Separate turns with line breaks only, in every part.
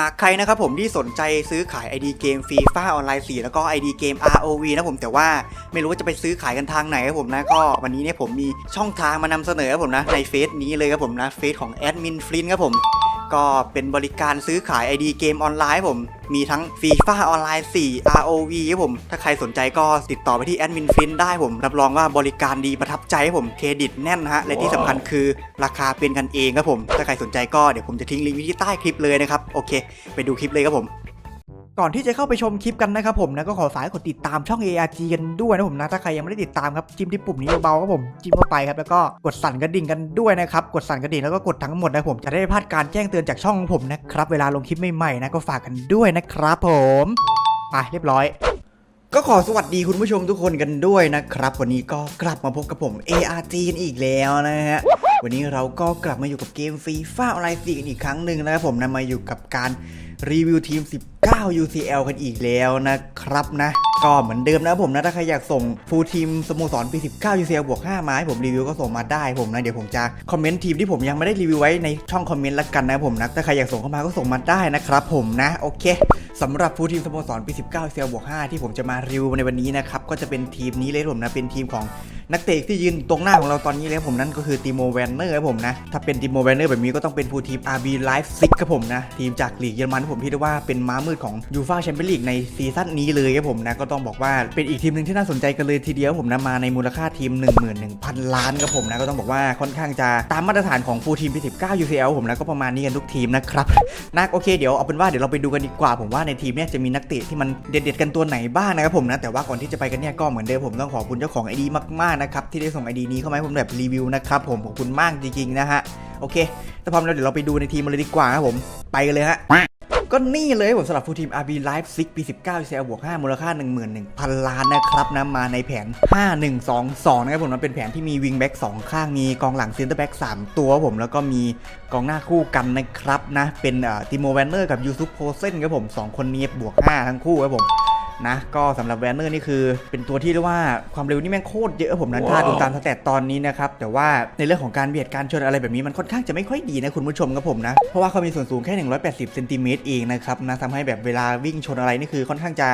หากใครนะครับผมที่สนใจซื้อขาย ID เกมฟีฟ่าออนไลน์4แล้วก็ ID เกม ROV นะผมแต่ว่าไม่รู้ว่าจะไปซื้อขายกันทางไหนครับผมนะก็วันนี้เนี่ยผมมีช่องทางมานำเสนอครับผมนะในเฟซนี้เลยครับผมนะเฟซของแอดมินฟลินครับผม ก็เป็นบริการซื้อขาย ID เกมออนไลน์ครับผม มีทั้งฟีฟ่าออนไลน์ 4 ROV ครับผม ถ้าใครสนใจก็ติดต่อไปที่แอดมินฟินได้ผม รับรองว่าบริการดีประทับใจครับผมเครดิตแน่นนะฮะ และที่สำคัญคือราคาเป็นกันเองครับผม ถ้าใครสนใจก็เดี๋ยวผมจะทิ้งลิงก์ไว้ที่ใต้คลิปเลยนะครับ โอเค ไปดูคลิปเลยครับผม ก่อนที่จะเข้าไปชมคลิปกันนะครับผมนะก็ขอฝากกดติดตามช่อง ARG กันด้วยนะผมนะถ้าใครยังไม่ได้ติดตามครับจิ้มที่ปุ่มนี้เบาๆครับผมจิ้มเข้าไปครับแล้วก็กดสั่นกระดิ่งกันด้วยนะครับกดสั่นกระดิ่งแล้วก็กดทั้งหมดนะผมจะได้ไม่พลาดการแจ้งเตือนจากช่องของผมนะครับเวลาลงคลิปใหม่ๆนะก็ฝากกันด้วยนะครับผมไปเรียบร้อยก็ขอสวัสดีคุณผู้ชมทุกคนกันด้วยนะครับ วันนี้ก็กลับมาพบกับผม ARG กันอีกแล้วนะฮะวันนี้เราก็กลับมาอยู่กับเกมฟีฟ่าออนไลน์4กันอีกครั้งหนึ่งนะครับผมนะมาอยู่กับการ รีวิวทีม 19 UCL กันอีกแล้วนะครับนะ ก็เหมือนเดิมนะผมนะ ถ้าใครอยากส่งฟูลทีมสโมสรปี 19 UCL บวก5มาให้ผมรีวิวก็ส่งมาได้ผมนะ เดี๋ยวผมจะคอมเมนต์ทีมที่ผมยังไม่ได้รีวิวไว้ในช่องคอมเมนต์ละกันนะผมนะ ถ้าใครอยากส่งเข้ามาก็ส่งมาได้นะครับผมนะ โอเคสำหรับฟูลทีมสโมสรปี 19เซลบวก 5 ที่ผมจะมารีวิวในวันนี้นะครับก็จะเป็นทีมนี้เลยผมนะเป็นทีมของนักเตะที่ยืนตรงหน้าของเราตอนนี้เลยผมนั่นก็คือติโมแวนเนอร์ครับผมนะ ถ้าเป็นติโมแวนเนอร์แบบนี้ก็ต้องเป็นฟูลทีม RB Live 6ครับผมนะ ทีมจากลีกเยอรมันที่ผมคิดว่าเป็นม้ามืดของยูฟ่าแชมเปี้ยนลีกในซีซั่นนี้เลยครับผมนะก็ต้ององบอกว่าเป็นอีกทีมหนึ่งที่น่าสนใจกันเลยทีเดียวผมนะมาในมูลค่าทีม 11,000 ล้านครับผมนะก็ต้องบอกว่าค่อนข้างจะตามมาตรฐานของฟูลทีมปี19 UCL ผมนะก็ประมาณนี้กันทุกทีมนะครับนะโอเคเดี๋ยวเอาเป็นว่าเดี๋ยวเราไปดูกันดีกว่า ผมว่าในทีมเนี่ยจะมีนักเตะที่มันเด็ดๆกันตัวไหนบ้างนะครับผมนะแต่ว่าก่อนที่จะไปกันเนี่ยก็เหมือนเดิมผมต้องขอบคุณเจ้าของไอดีมากๆนะครับที่ได้ส่งไอดีนี้เข้ามาให้ผมแบบรีวิวนะครับผมขอบคุณมากจริงๆนะฮะโอเคถ้าพร้อมแล้วเดี๋ยวเราไปดูในทีมมันเลยดีกว่าครับผมไปกันเลยฮะ ก็นี่เลยผมสำหรับฟูลทีม RB Live 6ปี 19 CL บวก 5 มูลค่า 11,000 ล้านนะครับนะมาในแผน 5122 นะครับผมมันเป็นแผนที่มีวิงแบ็ก2 ข้างมีกองหลังเซนเตอร์แบ็ก3ตัวครับผมแล้วก็มีกองหน้าคู่กันนะครับนะ เป็นติโมแวนเนอร์กับยูซุปโพเซนครับผม 2 คนนี้บวก 5 ทั้งคู่ครับผม นะ ก็สำหรับแวนเนอร์นี่คือ เป็นตัวที่เรียกว่าความเร็วนี่แม่งโคตรเยอะครับผมนั้นถ้าดูตามสแตตตอนนี้นะครับ แต่ว่าในเรื่องของการเบียดการชนอะไรแบบนี้มันค่อนข้างจะไม่ค่อยดีนะคุณผู้ชมครับผมนะ เพราะว่าเขามีส่วนสูงแค่ 180 เซนติเมตรเองนะครับนะทำให้แบบเวลาวิ่งชนอะไรนี่คือค่อนข้างจะ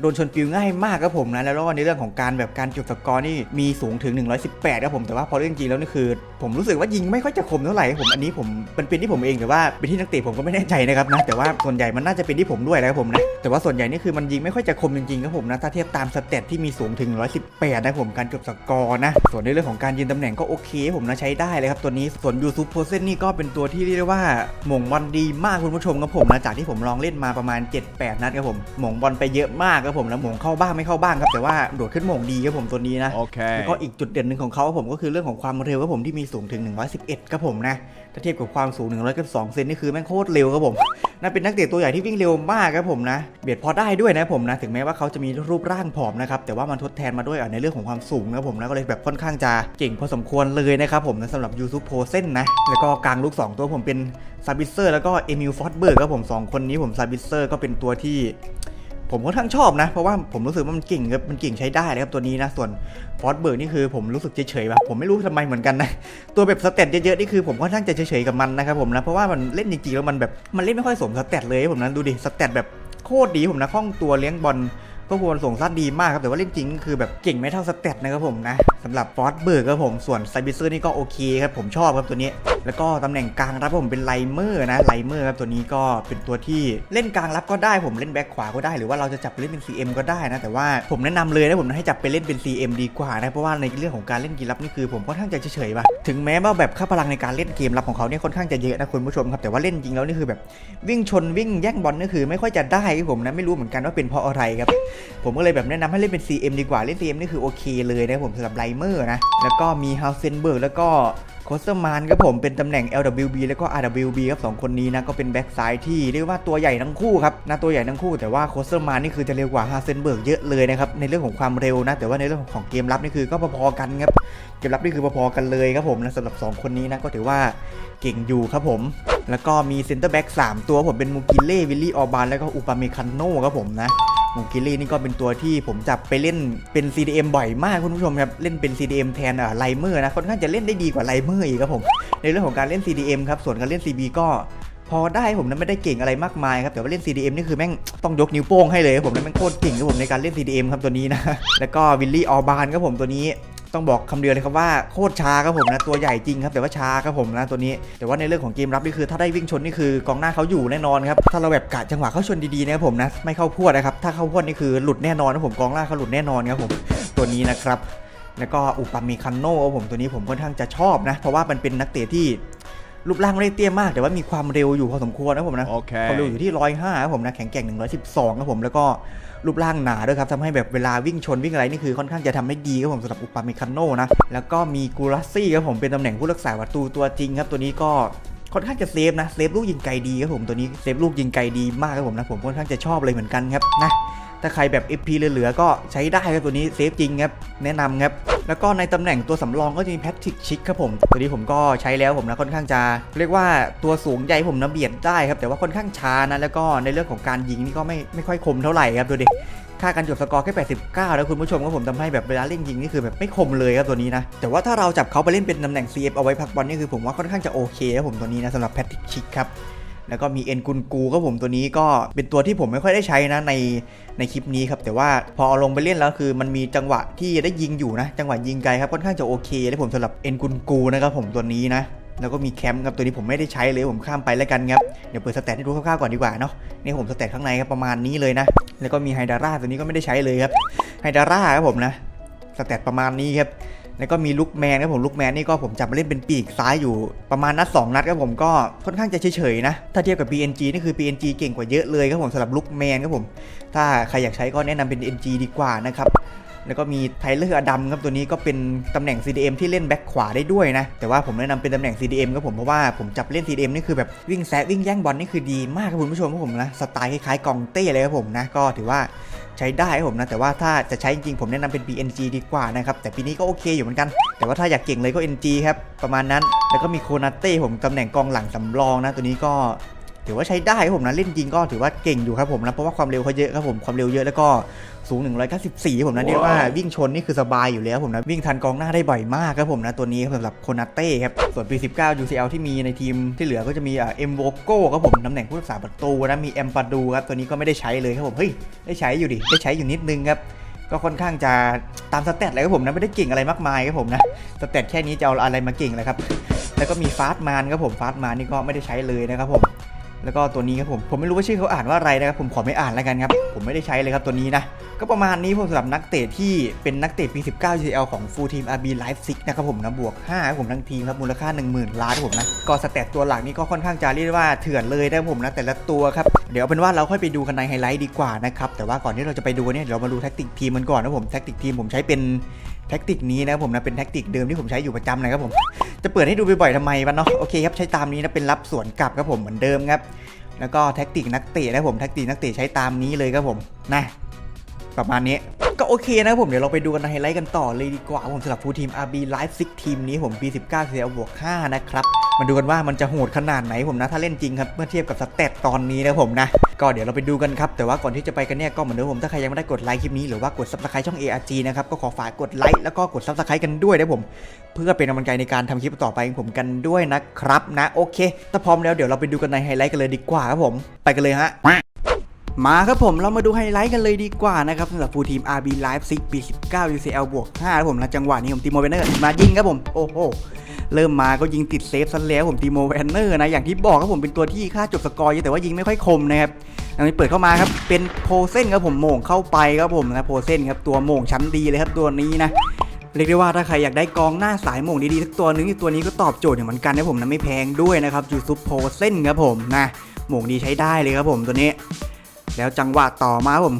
โดนชนปิวง่ายมากครับผมนะแล้วก็ในเรื่องของการแบบการจุดสกอร์นี่มีสูงถึง 118ครับผมแต่ว่าพอเรื่องจริงแล้วนี่คือ ผมรู้สึกว่ายิงไม่ค่อยจะคมเท่าไหร่ครับผมอันนี้ผมเป็นเป็นที่ผมเองแต่ว่าเป็นที่นักเตะผมก็ไม่แน่ใจนะครับนะแต่ว่าส่วนใหญ่มันน่าจะเป็นที่ผมด้วยนะครับผมนะแต่ว่าส่วนใหญ่นี่คือมันยิงไม่ค่อยจะคมจริงๆครับผมนะถ้าเทียบตามสเตตที่มีสูงถึง 118นะครับผมการจบสกอร์นะส่วนในเรื่องของการยืนตำแหน่งก็โอเค ผมนะใช้ได้เลยครับตัวนี้ส่วนยูซูโพเซนนี่ก็เป็นตัวที่เรียกได้ว่าหม่งบอลดีมากคุณผู้ชมครับผมนะจากที่ผมลองเล่นมาประมาณ 7-8 นัดครับผมหม่งบอลไปเยอะมากครับผมแล้วหม่งเข้าบ้างไม่เข้าบ้างครับแต่ว่าโดดขึ้นหม่งดีครับผมตัวนี้นะ
Okay.
แล้วก็อีกจุดเด่นหนึ่งของเขาครับผมก็คือเรื่องของความเร็วครับผมที่มีสูงถึง 111ครับผมนะถ้าเทียบกับความสูง 192เซนนี่คือแม่งโคตรเร็วครับผมนั่นเป็นนักเตะตัวใหญ่ที่วิ่งเร็วมากครับผมนะเบียดพอได้ด้วยนะผมนะถึงแม้ว่าเขาจะมีรูปร่างผอมนะครับแต่ว่ามันทดแทนมาด้วยอะในเรื่องของความสูงนะครับผมนะก็เลยแบบค่อนข้างจะเก่งพอสมควรเลยนะครับผมนะสำหรับยูซุปโพเซนนะแล้วก็กลางลูก 2 ตัวผมเป็นซาบิเซอร์แล้วก็เอมิลฟอสเบิร์กครับผมสองคนนี้ผมซาบิเซอร์ก็เป็นตัวที่ ผมค่อนข้างชอบนะ เพราะว่าผมรู้สึกว่ามันเก่งครับมันเก่งใช้ได้เลยครับตัวนี้นะ ส่วนฟอสเบิร์กนี่คือผมรู้สึกเฉยๆแบบผมไม่รู้ทำไมเหมือนกันนะ ตัวแบบสเตตเยอะๆนี่คือผมค่อนข้างจะเฉยๆกับมันนะครับผมนะ เพราะว่ามันเล่นจริงๆแล้วมันแบบมันเล่นไม่ค่อยสมสเตตเลยผมนะดูดิสเตตแบบโคตรดีผมนะคล่องตัวเลี้ยงบอลก็ควรส่งสั้นดีมากครับแต่ว่าเล่นจริงคือแบบเก่งไม่เท่าสเตตนะครับผมนะ สำหรับฟอสเบิร์กครับผมส่วนไซบิเซอร์นี่ก็โอเคครับผมชอบครับตัวนี้ แล้วก็ตำแหน่งกลางรับผมเป็นไลเมอร์นะไลเมอร์ครับตัวนี้ก็เป็นตัวที่เล่นกลางรับก็ได้ผมเล่นแบ็คขวาก็ได้หรือว่าเราจะจับเล่นเป็น CM ก็ได้นะแต่ว่าผมแนะนำเลยนะผมให้จับไปเล่นเป็น CM ดีกว่านะเพราะว่าในเรื่องของการเล่นเกมรับนี่คือผมค่อนข้างจะเฉยๆว่ะถึงแม้ว่าแบบค่าพลังในการเล่นเกมรับของเขาเนี่ยค่อนข้างจะเยอะนะคุณผู้ชมครับแต่ว่าเล่นจริงแล้วนี่คือแบบวิ่งชนวิ่งแย่งบอลนี่คือไม่ค่อยจะได้ครับผมนะไม่รู้เหมือนกันว่าเป็นเพราะอะไรครับผมก็เลยแบบแนะนำให้เล่นเป็น CM ดีกว่าเล่น CM นี่คือโอเคเลยนะผมสำหรับไลเมอร์นะ แล้วก็มีฮาวเซนเบิร์กแล้วก็ โคสเตอร์มานครับผมเป็นตำแหน่ง LWB แล้วก็ RWB ครับสองคนนี้นะก็เป็นแบ็กซ้ายที่เรียกว่าตัวใหญ่ทั้งคู่ครับน้าตัวใหญ่ทั้งคู่แต่ว่าโคสเตอร์มานนี่คือจะเร็วกว่าฮาเซนเบิร์กเยอะเลยนะครับในเรื่องของความเร็วนะ แต่ว่าในเรื่องของเกมรับนี่คือก็พอๆกันครับเกมรับนี่คือพอๆกันเลยครับผมนะสำหรับ 2 คนนี้นะก็ถือว่าเก่งอยู่ครับผมแล้วก็มีเซนเตอร์แบ็ก3ตัวผมเป็นมูกิเล่วิลลี่ออบานแล้วก็อุปาเมคันโนครับผมนะมูกิลี่นี่ก็เป็นตัวที่ผมจับไปเล่นเป็น CDM บ่อยมากคุณผู้ชมครับเล่นเป็น CDM แทนไลเมอร์นะค่อนข้างจะเล่นได้ดีกว่าไลเมอร์อีกครับผม ในเรื่องของการเล่น CDM ครับ ส่วนการเล่น CB ก็พอได้ผมนั้นไม่ได้เก่งอะไรมากมายครับ แต่ว่าเล่น CDM นี่คือแม่งต้องยกนิ้วโป้งให้เลยครับผมนั้นแม่งโคตรเก่งครับผมในการเล่น CDM ครับตัวนี้นะ แล้วก็วิลลี่ออบานครับผมตัวนี้ต้องบอกคำเดียวเลยครับว่าโคตรช้าครับผมนะตัวใหญ่จริงครับแต่ว่าช้าครับผมนะตัวนี้ แต่ว่าในเรื่องของเกมรับนี่คือ ถ้าได้วิ่งชนนี่คือกองหน้าเขาอยู่แน่นอนครับถ้าเราแบบกะจังหวะเขาชนดีๆนะครับผมนะไม่เข้าพวดนะครับถ้าเข้าพวดนี่คือหลุดแน่นอนนะผมกองหน้าเขาหลุดแน่นอนครับผมตัวนี้นะครับ แล้วก็อุปาเมคันโน่ครับผมตัวนี้ผมค่อนข้างจะชอบนะ เพราะว่ามันเป็นนักเตะที่รูปร่างไม่ได้เตี้ยมาก แต่ว่ามีความเร็วอยู่พอสมควรนะผมนะ
Okay.
ความเร็วอยู่ที่105ครับผมนะแข็งแกร่ง112ครับผมแล้วก็รูปร่างหนาด้วยครับทำให้แบบเวลาวิ่งชนวิ่งอะไรนี่คือค่อนข้างจะทำได้ดีครับผมสำหรับอุปาเมคันโน่นะแล้วก็มีกูรัสซี่ครับผมเป็นตำแหน่งผู้รักษาประตูตัวจริงครับตัวนี้ก็ค่อนข้างจะเซฟนะเซฟลูกยิงไกลดีครับผมตัวนี้เซฟลูกยิงไกลดีมากครับผมนะผมค่อนข้างจะชอบเลยเหมือนกันครับนะ ถ้าใครแบบ FP เหลือๆก็ใช้ได้ครับตัวนี้เซฟจริงครับแนะนำครับแล้วก็ในตำแหน่งตัวสำรองก็จะมีแพทริกชิกครับผม ตัวนี้ผมก็ใช้แล้วผมนะค่อนข้างจะ เรียกว่าตัวสูงใหญ่ผมนะเบียดได้ครับ แต่ว่าค่อนข้างช้านะ แล้วก็ในเรื่องของการยิงนี่ก็ไม่ไม่ค่อยคมเท่าไหร่ครับตัวเด็กค่าการจบสกอร์แค่ 89 แล้วคุณผู้ชมก็ผมทำให้แบบเวลาเล่นยิงนี่คือแบบไม่คมเลยครับตัวนี้นะ แต่ว่าถ้าเราจับเขาไปเล่นเป็นตำแหน่ง CF เอาไว้พักบอลนี่คือผมว่าค่อนข้างจะโอเคครับผมตัวนี้นะสำหรับแพทริกชิกครับ แล้วก็มีเอ็นกุนกูครับผมตัวนี้ก็เป็นตัวที่ผมไม่ค่อยได้ใช้นะในในคลิปนี้ครับ แต่ว่าพอเอาลงไปเล่นแล้วคือมันมีจังหวะที่ได้ยิงอยู่นะ จังหวะยิงไกลครับค่อนข้างจะโอเคเลยผมสำหรับเอ็นกุนกูนะครับผมตัวนี้นะแล้วก็มีแคมป์ครับตัวนี้ผมไม่ได้ใช้เลยผมข้ามไปแล้วกันครับเดี๋ยวเปิดสแตทให้ดูคร่าวๆก่อนดีกว่าเนาะนี่ผมสแตทข้างในครับประมาณนี้เลยนะ แล้วก็มีไฮดาร่าตัวนี้ก็ไม่ได้ใช้เลยครับไฮดาร่าครับผมนะสแตทประมาณนี้ครับ แล้วก็มีลุกแมนครับผมลุกแมนนี่ก็ผมจับมาเล่นเป็นปีกซ้ายอยู่ประมาณนัด 2 นัดครับผมก็ค่อนข้างจะเฉยๆนะ ถ้าเทียบกับ BNG นี่คือ BNG เก่งกว่าเยอะเลยครับผมสำหรับลุกแมนครับผม ถ้าใครอยากใช้ก็แนะนำเป็น NG ดีกว่านะครับ แล้วก็มีไทเลอร์อดัมครับตัวนี้ก็เป็นตำแหน่ง CDM ที่เล่นแบ็คขวาได้ด้วยนะ แต่ว่าผมแนะนำเป็นตำแหน่ง CDM ครับผมเพราะว่าผมจับเล่น CDM นี่คือแบบวิ่งแซะวิ่งแย่งบอลนี่คือดีมากครับคุณผู้ชมครับผมนะสไตล์คล้ายๆกองเต้เลยครับผมนะก็ถือว่าใช้ได้ครับผมนะแต่ว่าถ้าจะใช้จริงๆผมแนะนำเป็น PNG ดีกว่านะครับแต่ปีนี้ก็โอเคอยู่เหมือนกัน แต่ว่าถ้าอยากเก่งเลยก็ NG ครับประมาณนั้น แล้วก็มีโคนาเต้ผมตำแหน่งกองหลังสำรองนะตัวนี้ก็ ถือว่าใช้ได้ครับผมนะเล่นจริงก็ถือว่าเก่งอยู่ครับผมนะเพราะว่าความเร็วเขาเยอะครับผมความเร็วเยอะแล้วก็สูง 194 ผมนะเรียกว่าวิ่งชนนี่คือสบายอยู่แล้วผมนะวิ่งทันกองหน้าได้บ่อยมากครับผมนะตัวนี้สำหรับโคนาเต้ครับส่วนปี 19 UCL ที่มีในทีมที่เหลือก็จะมีอ่าเอ็มโวโก้ครับผมตำแหน่งผู้รักษาประตูนะมีแอมปาดูครับตัวนี้ก็ไม่ได้ใช้เลยครับผมเฮ้ยได้ใช้อยู่ดิได้ใช้อยู่นิดนึงครับก็ค่อนข้างจะตามสเตตเลยครับผมนะไม่ได้เก่งอะไรมากมายครับผมนะสเตตแค่นี้จะเอาอะไรมาเก่งเลยครับแล้วก็มีฟาสต์มานครับผมฟาสต์มานนี่ก็ไม่ได้ใช้เลยนะครับผม แล้วก็ตัวนี้ครับผม ผมไม่รู้ว่าชื่อเขาอ่านว่าอะไรนะครับ ผมขอไม่อ่านแล้วกันครับ ผมไม่ได้ใช้เลยครับตัวนี้นะ ก็ประมาณนี้ผมสำหรับนักเตะที่เป็นนักเตะปี 19 GL ของ Full Team RB Live 6นะครับผมนะบวก5ผมทั้งทีมครับมูลค่า 10,000 ล้านผมนะก็สเตตตัวหลักนี่ก็ค่อนข้างจะเรียกได้ว่าเถื่อนเลยนะครับผมนะแต่ละตัวครับเดี๋ยวเป็นว่าเราค่อยไปดูกันในไฮไลท์ดีกว่านะครับแต่ว่าก่อนที่เราจะไปดูเนี่ยเดี๋ยวเรามาดูแท็กติกทีมมันก่อนนะผมแท็กติกทีมผมใช้เป็น แท็กติกนี้นะครับผมนะเป็นแท็กติกเดิมที่ผมใช้อยู่ประจำนะครับผมจะเปิดให้ดูบ่อยๆทำไมวะเนาะโอเคครับใช้ตามนี้นะเป็นรับสวนกลับครับผมเหมือนเดิมครับแล้วก็แท็กติกนักเตะนะผมแท็กติกนักเตะใช้ตามนี้เลยครับผมนะประมาณนี้ ก็โอเคนะผมเดี๋ยวเราไปดูกันในไฮไลท์กันต่อเลยดีกว่าผมสำหรับฟูลทีม RB Live 6ทีมนี้ผม B19 เสียบวก5นะครับมาดูกันว่ามันจะโหดขนาดไหนผมนะ ถ้าเล่นจริงครับเมื่อเทียบกับสเตตตอนนี้นะผมนะ ก็เดี๋ยวเราไปดูกันครับ แต่ว่าก่อนที่จะไปกันเนี่ยก็เหมือนเดิมผมถ้าใครยังไม่ได้กดไลค์คลิปนี้หรือว่ากด subscribe ช่อง ARG นะครับก็ขอฝากกดไลค์แล้วก็กด subscribe กันด้วยนะผม เพื่อเป็นกำลังใจในการทำคลิปต่อไปของผมกันด้วยนะครับนะโอเคถ้าพร้อมแล้วเดี๋ยวเราไปดูกันในไฮไลท์กันเลยดีกว่าครับผม ไปกันเลยฮะ มาครับผมเรามาดูไฮไลท์กันเลยดีกว่านะครับสำหรับฟูลทีม RB Live 6ปี19 UCL บวก5ครับผมนะจังหวะนี้ผมตีโมเวนเนอร์มายิงครับผม โอ้โหเริ่มมาก็ยิงติดเซฟซะแล้วผมตีโมเวนเนอร์นะ อย่างที่บอกครับผมเป็นตัวที่ค่าจบสกอร์เยอะแต่ว่ายิงไม่ค่อยคมนะครับอันนี้เปิดเข้ามาครับ เป็นโพเซนครับผมโม่งเข้าไปครับผมนะโพเซนครับตัวโม่งชั้นดีเลยครับตัวนี้นะเรียกได้ว่าถ้าใครอยากได้กองหน้าสายโม่งดีๆสักตัวนึงนี่ตัวนี้ก็ตอบโจทย์อย่างเหมือนกันนะผมนะไม่แพงด้วยนะครับยูซุปโพเซนครับผมนะโมงดีใช้ได้เลยครับผมตัวนี้ แล้วจังหวะต่อมาผม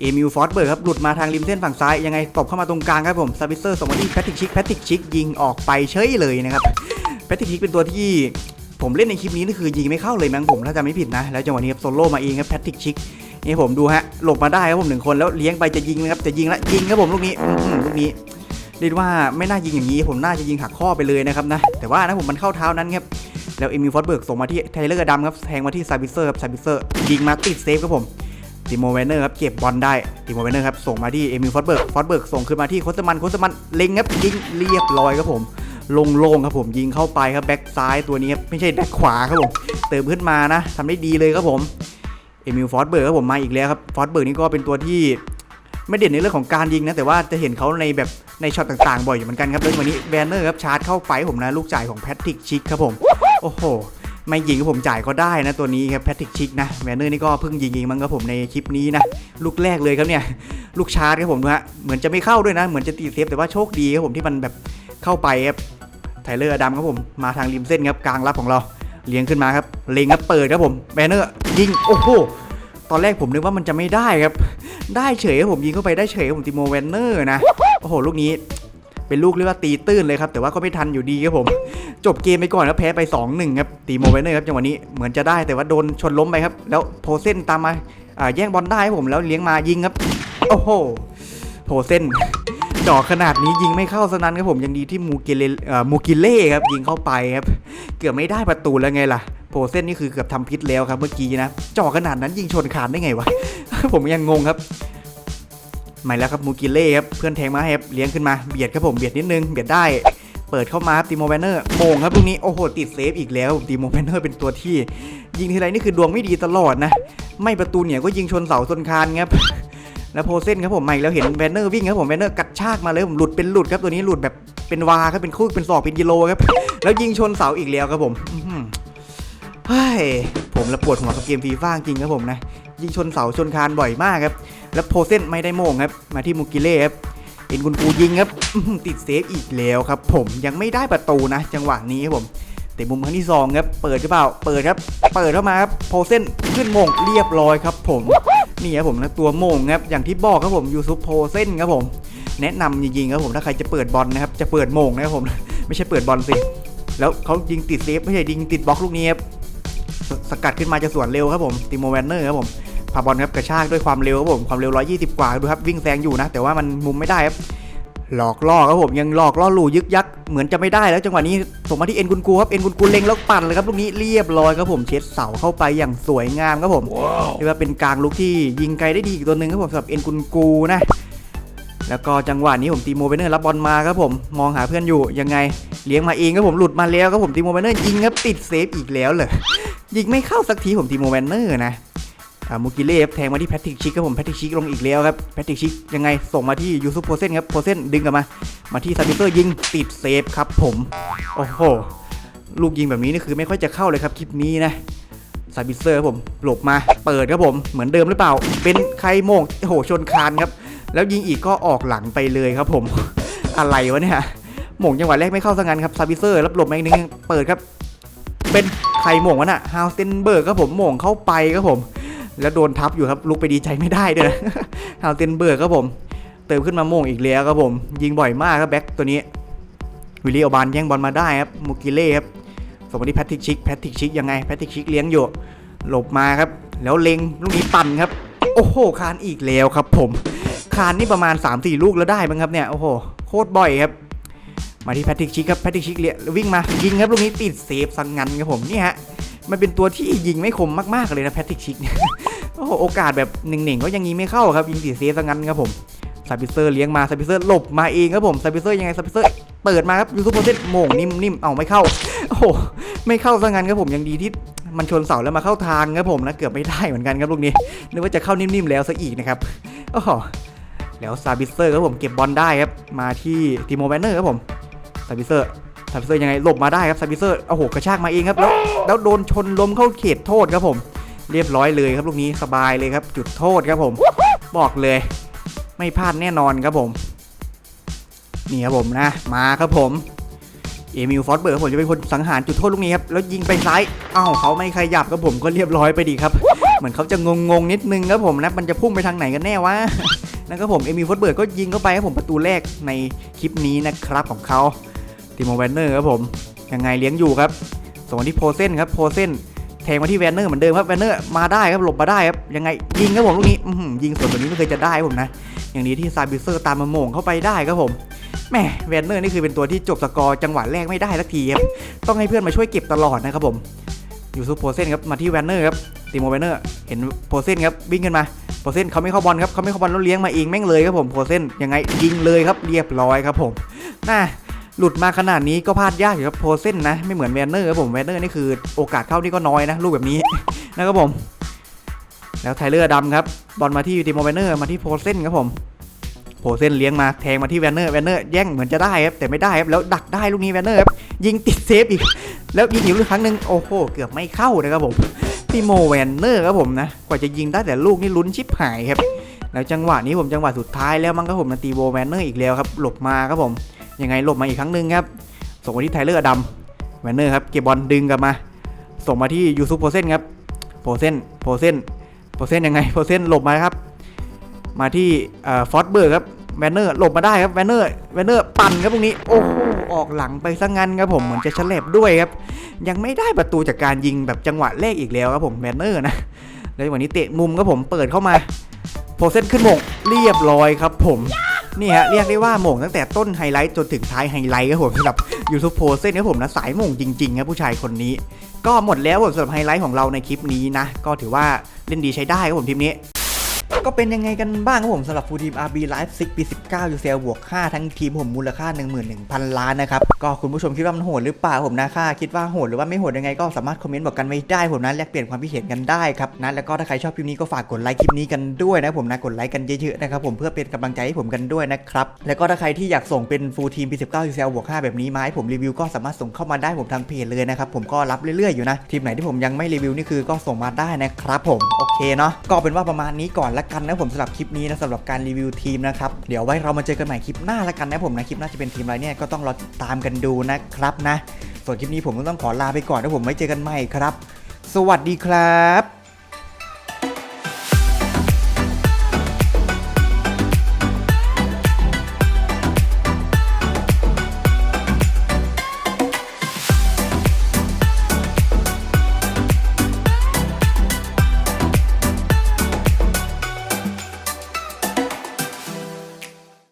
เอมิลฟอร์สเบิร์ครับหลุดมาทางริมเส้นฝั่งซ้าย ยังไงตบเข้ามาตรงกลางครับผมซาบิเซอร์สมาที่แพทริกชิกแพทริกชิกยิงออกไปเฉยเลยนะครับแพทริกชิกเป็นตัวที่ผมเล่นในคลิปนี้นี่คือยิงไม่เข้าเลยมั้งผมถ้าจำไม่ผิดนะ แล้วจังหวะนี้ครับโซโล่มาเองครับแพทริกชิกนี่ผมดูฮะหลบมาได้ครับผมหนึ่งคนแล้วเลี้ยงไปจะยิงนะครับจะยิงแล้วยิงครับผมลูกนี้ลูกนี้เรียกว่าไม่น่ายิงอย่างนี้ ผมน่าจะยิงหักข้อไปเลยนะครับนะแต่ว่านะผมมันเข้าเท้านั้นครับ แล้วเอมิลฟอสเบิร์กส่งมาที่ไทเลอร์ดำครับแทงมาที่ซาบิเซอร์ครับซาบิเซอร์ยิงมาติดเซฟครับผมติโมเวนเนอร์ครับเก็บบอลได้ติโมเวนเนอร์ครับส่งมาที่เอมิลฟอสเบิร์กฟอสเบิร์กส่งขึ้นมาที่โคสมันโคสมันเล็งครับยิงเรียบร้อยครับผมโล่งๆครับผมยิงเข้าไปครับแบ็กซ้ายตัวนี้ครับไม่ใช่แบ็กขวาครับผมเติมขึ้นมานะทำได้ดีเลยครับผมเอมิลฟอสเบิร์กครับผมมาอีกแล้วครับฟอสเบิร์กนี่ก็เป็นตัวที่ไม่เด่นในเรื่องของการยิงนะแต่ว่าจะเห็นเขาในแบบในช็อตต่างๆ บ่อยอยู่เหมือนกันครับแล้ววันนี้แบนเนอร์ครับชาร์จเข้าไปผมนะลูกจ่ายของแพทริกชิกครับผม อ้โห ไม่ยิงก็ผมจ่ายก็ได้นะตัวนี้ครับแพทริกชิกนะแบนเนอร์นี่ก็เพิ่งยิงเองมั้งครับผมในคลิปนี้นะลูกแรกเลยครับเนี่ยลูกชาร์จครับผมดูฮะเหมือนจะไม่เข้าด้วยนะ เหมือนจะตีเซฟแต่ว่าโชคดีครับผมที่มันแบบเข้าไปครับไทเลอร์อดัมครับผมมาทางริมเส้นครับกลางรับของเราเลี้ยงขึ้นมาครับเล็งครับเปิดครับผมแบนเนอร์ยิงโอ้โหตอนแรกผมนึกว่ามันจะไม่ได้ครับ ได้เฉยครับผมยิงเข้าไปได้เฉยครับผมติโมแวนเนอร์นะ โอ้โห ลูกนี้ เป็นลูกเรียกว่าตีตื้นเลยครับแต่ว่าก็ไม่ทันอยู่ดีครับผมจบเกมไปก่อนแล้วแพ้ไป2-1ครับตีโมแวเนอร์ครับจังหวะนี้เหมือนจะได้แต่ว่าโดนชนล้มไปครับ แล้วโพเซนตามมาแย่งบอลได้ครับผมแล้วเลี้ยงมายิงครับ โอ้โหโพเซนจ่อขนาดนี้ยิงไม่เข้าสนั้นครับผมยังดีที่มูกิเลเอ่อมูกิเล่ครับยิงเข้าไปครับเกือบไม่ได้ประตูแล้วไงล่ะโพเซนนี่คือเกือบทำพิษแล้วครับเมื่อกี้นะจ่อขนาดนั้นยิงชนคานได้ไงวะผมยังงงครับ ม่แล้วครับมูกิเล่ครับเพื่อนแทงมาครับเลี้ยงขึ้นมาเบียดครับผมเบียดนิดนึงเบียดได้เปิดเข้ามาครับตีโมแวนเนอร์โมงครับลูกนี้โอ้โหติดเซฟอีกแล้วตีโมแวนเนอร์เป็นตัวที่ ยิงทีไรนี่คือดวงไม่ดีตลอดนะ ไม่ประตูเนี่ยก็ยิงชนเสาชนคานครับแล้วโพเซนครับผมใหม่แล้วเห็นแวนเนอร์วิ่งครับผมแวนเนอร์กัดชากมาเลยผมหลุดเป็นหลุดครับตัวนี้หลุดแบบเป็นวาครับเป็นคู่เป็นศอกเป็นกิโลครับแล้วยิงชนเสาอีกแล้วครับผมเฮ้ยผมละปวดหัวกับเกมฟีฟ่าจริงครับผมนะ ยิงชนเสาชนคานบ่อยมากครับ แล้วโพเซนไม่ได้โมงครับ มาที่มูกิเล่ครับเอ็นกุนกูยิงครับติดเซฟอีกแล้วครับ ผมยังไม่ได้ประตูนะ จังหวะนี้ครับผมแต่มุมครั้งที่สองครับเปิดหรือเปล่าเปิดครับ เปิดเข้ามาครับโพเซนขึ้นโมงเรียบร้อยครับ ผมนี่ครับผมนะตัวโมงครับอย่างที่บอกครับผมยูซุปโพเซนครับผม แนะนำจริงๆครับผมถ้าใครจะเปิดบอลนะครับจะเปิดโมงนะครับผม ไม่ใช่เปิดบอลสิแล้วเขายิงติดเซฟไม่ใช่ยิงติดบล็อกลูกนี้ครับสสกัดขึ้นมาจะสวนเร็วครับผมติโมแวนเนอร์ครับผม พาบอลครับกระชากด้วยความเร็วครับผมความเร็ว 120 กว่าดูครับวิ่งแซงอยู่นะ แต่ว่ามันมุมไม่ได้ครับหลอกล่อครับผมยังหลอกล่อหลู่ยึกยักเหมือนจะไม่ได้แล้วจังหวะนี้ส่งมาที่เอ็นกุนกูครับเอ็นกุนกูเล็งแล้วปั่นเลยครับลูกนี้เรียบร้อยครับผมเช็ดเสาเข้าไปอย่างสวยงามครับผมเรียกว่าเป็นกลางลูกที่ยิงไกลได้ดีอีกตัวหนึ่งครับผมสำหรับเอ็นกุนกูนะแล้วก็จังหวะนี้ผมตีโมเบเนอร์รับบอลมาครับผมมองหาเพื่อนอยู่ยังไงเลี้ยงมาเองครับผมหลุดมาแล้วครับผมตีโมเบเนอร์ยิงครับติดเซฟอีกแล้วเลยยิงไม่เข้าสักทีผมตีโมเบเนอร์นะ มูกิเล่แทงมาที่แพทริกชิกครับผมแพทริกชิกลงอีกแล้วครับแพทริกชิกยังไงส่งมาที่ยูซุปโพเซนครับโพเซนดึงกลับมา มาที่ซาบิเตอร์ยิงติดเซฟครับผม โอ้โห ลูกยิงแบบนี้นี่คือไม่ค่อยจะเข้าเลยครับคลิปนี้นะซาบิเซอร์ครับผมหลบมาเปิดครับผมเหมือนเดิมหรือเปล่า เป็นใครโมงโอ้โหชนคานครับ แล้วยิงอีกก็ออกหลังไปเลยครับผม อะไรวะเนี่ยโม่งจังหวะแรกไม่เข้าซะงั้นครับซาบิเซอร์รับหลบมาอีกนึงเปิดครับ เป็นใครโมงวะน่ะฮาวสเทนเบิร์กครับผมโมงเข้าไปครับผม แล้วโดนทับอยู่ครับลุกไปดีใจไม่ได้ด้วยนะฮาวเทนเบิร์กครับผม เติมขึ้นมาโมงอีกแล้วครับผม ยิงบ่อยมากครับแบ็คตัวนี้วิลลี่อบานแย่งบอลมาได้ครับมูกิเล่ครับสมมติแพทริกชิกแพทริกชิกยังไงแพทริกชิกเลี้ยงอยู่หลบมาครับ แล้วเล็งลูกนี้ปั่นครับ โอ้โหคานอีกแล้วครับ ผมคานนี่ประมาณ 3-4 ลูกแล้วได้มั้งครับเนี่ยโอ้โหโคตรบ่อยครับมาที่แพทริกชิกครับแพทริกชิกเลี้ยวิ่งมายิงครับลูกนี้ติดเซฟสังงันครับผมนี่ฮะ มันเป็นตัวที่ยิงไม่คมมากๆเลยนะแพทริกชิกเนี่ยโอ้โหโอกาสแบบหนึ่งๆก็ยังยิงไม่เข้าครับยิงติดเซฟซะงั้นครับผมซาบิเซอร์เลี้ยงมาซาบิเซอร์หลบมาเองครับผมซาบิเซอร์ยังไงซาบิเซอร์เปิดมาครับยูทูบโปรเซสโมงนิ่มๆเอาไม่เข้าโอ้โหไม่เข้าซะงั้นครับผมยังดีที่มันชนเสาแล้วมาเข้าทางครับผมนะเกือบไม่ได้เหมือนกันครับลูกนี้นึกว่าจะเข้านิ่มๆแล้วซะอีกนะครับโอ้โหแล้วซาบิเซอร์ครับผมเก็บบอลได้ครับมาที่ติโมแบนเนอร์ครับผมซาบิเซอร์าบิเซอร์ยังไงหลบมาได้ครับซาบิเซอร์โอ้โหกระชากมาเองครับแล้วแล้วโดนชนล้มเข้าเขตโทษครับผม เรียบร้อยเลยครับลูกนี้สบายเลยครับ จุดโทษครับผม บอกเลย ไม่พลาดแน่นอนครับผมนี่ครับผมนะมาครับผมเอมิลฟอสเบิร์กผมจะเป็นคนสังหารจุดโทษลูกนี้ครับแล้วยิงไปซ้ายอ้าวเขาไม่ขยับครับผมก็เรียบร้อยไปดีครับ เหมือนเขาจะงงงนิดนึงครับผมนะมันจะพุ่งไปทางไหนกันแน่วะนะครับผมเอมิลฟอสเบิร์กก็ยิงเข้าไปครับผมประตูแรกในคลิปนี้นะครับของเขา ติโมแวนเนอร์ครับผมยังไงเลี้ยงอยู่ครับส่งมาที่โพเซนครับโพเซนแทงมาที่แวนเนอร์เหมือนเดิมครับแวนเนอร์มาได้ครับหลบมาได้ครับยังไงยิงครับผมลูกนี้ยิงส่วนตัวนี้ไม่เคยจะได้ผมนะ อย่างนี้ที่ซาบิเซอร์ตามมาโมงเข้าไปได้ครับผมแม่แวนเนอร์นี่คือเป็นตัวที่จบสกอร์จังหวะแรกไม่ได้สักทีครับต้องให้เพื่อนมาช่วยเก็บตลอดนะครับผมยูซูโพเซนครับมาที่แวนเนอร์ครับติโมแวนเนอร์เห็นโพเซนครับวิ่งขึ้นมาโพเซนเขาไม่เข้าบอลครับเขาไม่เข้าบอลแล้วเลี้ยงมาเองแม่งเลยครับผมโพเซนยังไงยิงเลยครับเรียบร้อยครับผมน่า หลุดมาขนาดนี้ก็พลาดยากอยู่ครับโพเซนนะ ไม่เหมือนแวนเนอร์ครับผมแวนเนอร์นี่คือโอกาสเข้านี่ก็น้อยนะ ลูกแบบนี้นะครับผม แล้วไทเลอร์ดำครับ บอลมาที่ดิโมแวนเนอร์มาที่โพเซนครับผมโพเซนเลี้ยงมาแทงมาที่แวนเนอร์แวนเนอร์แย่งเหมือนจะได้ครับแต่ไม่ได้ครับแล้วดักได้ลูกนี้แวนเนอร์ครับยิงติดเซฟอีก แล้วยิงอีกครั้งหนึ่งโอ้โหเกือบไม่เข้านะครับผมติโมแวนเนอร์ครับผมนะกว่าจะยิงได้แต่ลูกนี่ลุ้นชิบหายครับแล้วจังหวะนี้ผมจังหวะสุดท้ายแล้วมั้งครับผมมาตีโวแวนเนอร์อีกแล้วครับหลบมาครับผม ยังไงหลบมาอีกครั้งหนึ่งครับ ส่งมาที่ไทเลอร์ดำแวนเนอร์ครับเก็บบอลดึงกลับมา ส่งมาที่ยูซุปโพเซนครับโพเซนโพเซนโพเซนยังไงโพเซนหลบมาครับ มาที่ฟอสเบิร์กครับแวนเนอร์หลบมาได้ครับแวนเนอร์แวนเนอร์ปั่นครับตรงนี้โอ้โหออกหลังไปซะงั้นครับผมเหมือนจะเฉลบด้วยครับ ยังไม่ได้ประตูจากการยิงแบบจังหวะแรกอีกแล้วครับผมแวนเนอร์นะแล้วจังหวะนี้เตะมุมครับผมเปิดเข้ามาโพเซนขึ้นหมงเรียบร้อยครับผม นี่ฮะเรียกได้ว่าหม่งตั้งแต่ต้นไฮไลท์จนถึงท้ายไฮไลท์ครับผมสำหรับยูทูบโพสเซนครับผมนะสายหม่งจริงๆครับผู้ชายคนนี้ ก็หมดแล้วผมสำหรับไฮไลท์ของเราในคลิปนี้นะก็ถือว่าเล่นดีใช้ได้ครับผมทีมนี้ ก็เป็นยังไงกันบ้างครับผมสำหรับฟูลทีม RB Live 6ปี 19 UCL บวก 5 ทั้งทีมผมมูลค่า 11,000 ล้านนะครับ ก็คุณผู้ชมคิดว่ามันโหดหรือเปล่าผมนะค่าคิดว่าโหดหรือว่าไม่โหดยังไงก็สามารถคอมเมนต์บอกกันไว้ได้ผมนะแลกเปลี่ยนความคิดเห็นกันได้ครับนะแล้วก็ถ้าใครชอบคลิปนี้ก็ฝากกดไลค์คลิปนี้กันด้วยนะผมนะกดไลค์กันเยอะๆนะครับผมเพื่อเป็นกำลังใจให้ผมกันด้วยนะครับแล้วก็ถ้าใครที่อยากส่งเป็นฟูลทีมปี 19 UCL บวก 5 แบบนี้มาให้ผมรีวิวก็สามารถส่งเข้ามาได้ผมทางเพจเลยนะครับผมก็รับเรื่อยๆอยู่นะทีมไหนที่ผมยังไม่รีวิวนี่คือก็ส่งมาได้นะครับผมโอเคเนาะก็เป็นว่าประมาณนี้ก่อนละกันนะผมสำหรับคลิปนี้นะสำหรับการรีวิวทีมนะครับ เดี๋ยวไว้เรามาเจอกันใหม่คลิปหน้าละกันนะผมนะคลิปหน้าจะเป็นทีมอะไรเนี่ยก็ต้องรอติดตามกันดูนะครับนะ ส่วนคลิปนี้ผมก็ต้องขอลาไปก่อนนะผมไว้เจอกันใหม่ครับ สวัสดีครับ